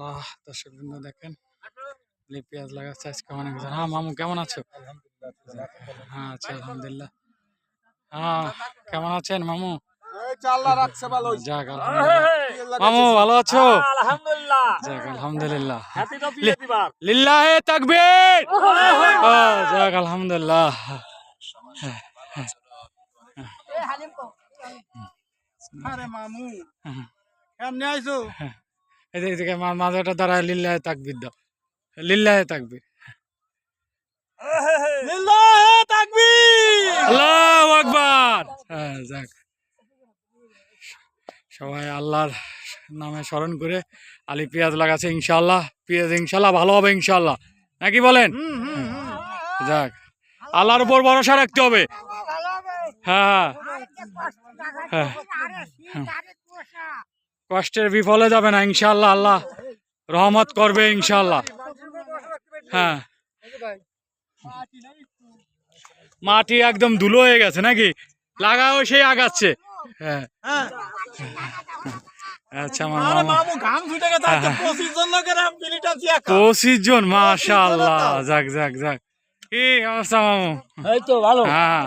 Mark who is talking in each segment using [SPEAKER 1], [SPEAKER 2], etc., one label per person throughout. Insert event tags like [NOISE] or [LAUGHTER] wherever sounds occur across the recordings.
[SPEAKER 1] মাশাল্লাহ দর্শক বৃন্দ দেখেন পেঁয়াজ লাগাচ্ছে আজকে অনেক হ্যাঁ মামু কেমন আছো? হ্যাঁ আচ্ছা আলহামদুলিল্লাহ। হ্যাঁ কেমন আছেন মামু? মামু ভালো আছো?
[SPEAKER 2] আলহামদুলিল্লাহ।
[SPEAKER 1] যাক আলহামদুলিল্লাহ।
[SPEAKER 2] হ্যাপি টু বিয়ে দিবার
[SPEAKER 1] লিল্লাহে তাকবীর! যাক আলহামদুলিল্লাহ।
[SPEAKER 3] আরে মামু। কেমনে আইছো?
[SPEAKER 1] এই যে এদিকে মা- মাথাটা দাঁড়ায় লিল্লাহে তাকবীর দাও। লিল্লাহে তাকবীর।
[SPEAKER 3] তাকবীর!
[SPEAKER 1] আকবার! হ্যাঁ যাক। সবাই আল্লাহর নামে স্মরণ করে আলি পেঁয়াজ লাগাচ্ছে ইনশাল্লাহ পেঁয়াজ ইনশাল্লাহ ভালো হবে ইনশাল্লাহ নাকি বলেন? যাক আল্লাহর উপর ভরসা রাখতে হবে। হ্যাঁ হ্যাঁ। কষ্টের বিফলে যাবে না ইনশাল্লাহ আল্লাহ রহমত করবে ইনশাল্লাহ হ্যাঁ। মাটি একদম ধুলো হয়ে গেছে নাকি? লাগাও সেই আগাচ্ছে। হ্যাঁ। আচ্ছা
[SPEAKER 3] আজকে পঁচিশ জন
[SPEAKER 1] যাক যাক যাক। কি অবস্থা মামু?
[SPEAKER 2] এই তো ভালো।
[SPEAKER 1] হ্যাঁ।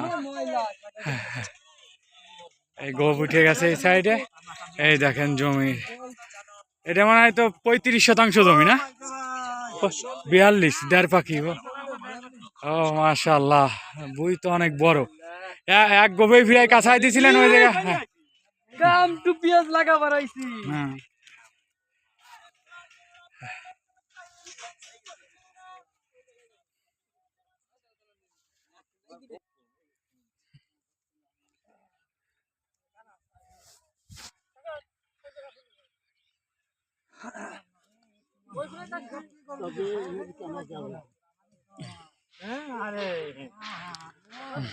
[SPEAKER 1] এই গোপ উঠে গেছে এই সাইডে। এই দেখেন জমি। এটা মনে হয় তো পঁয়ত্রিশ শতাংশ জমি না? বিয়াল্লিশ দেড় পাখি ও। মাশাল্লাহ বই তো অনেক বড়। এক গোবে ফিরাই কাছাই দিছিলেন ওই জায়গা?
[SPEAKER 2] কাম টু পেঁয়াজ লাগাবার আইছি
[SPEAKER 1] হ্যাঁ।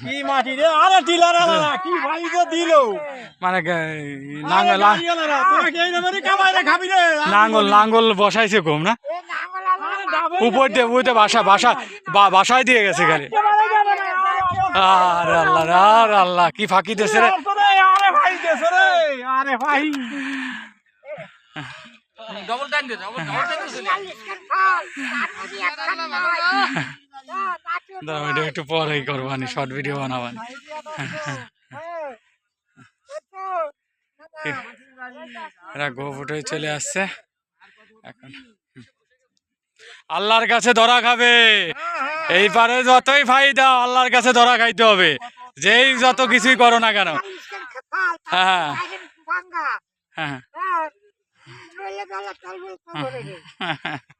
[SPEAKER 3] কি মাটি রে? আরে টিলার কি ভাই যে দিল?
[SPEAKER 1] মানে নাঙ্গল নাঙ্গল নাঙ্গল বসাইছে কম না? উপর দিয়ে বুঝতে বাসা বাসা বা- বাসায় দিয়ে গেছে খালি। আর আল্লাহ আর আল্লাহ কি ফাঁকি দিয়েছে রে?
[SPEAKER 3] আরে ভাই দেছে রে আরে ভাই।
[SPEAKER 2] ডবল টাইম ডবল টাইম
[SPEAKER 1] এটা একটু পরেই করবানি শর্ট ভিডিও বানাবানি। এরা চলে আসছে। এখন। আল্লাহর কাছে ধরা খাবে। এই পারে যতই ফাই দাও, আল্লাহর কাছে ধরা খাইতে হবে। যেই যত কিছুই করো না কেন। হ্যাঁ হ্যাঁ। হ্যাঁ [LAUGHS]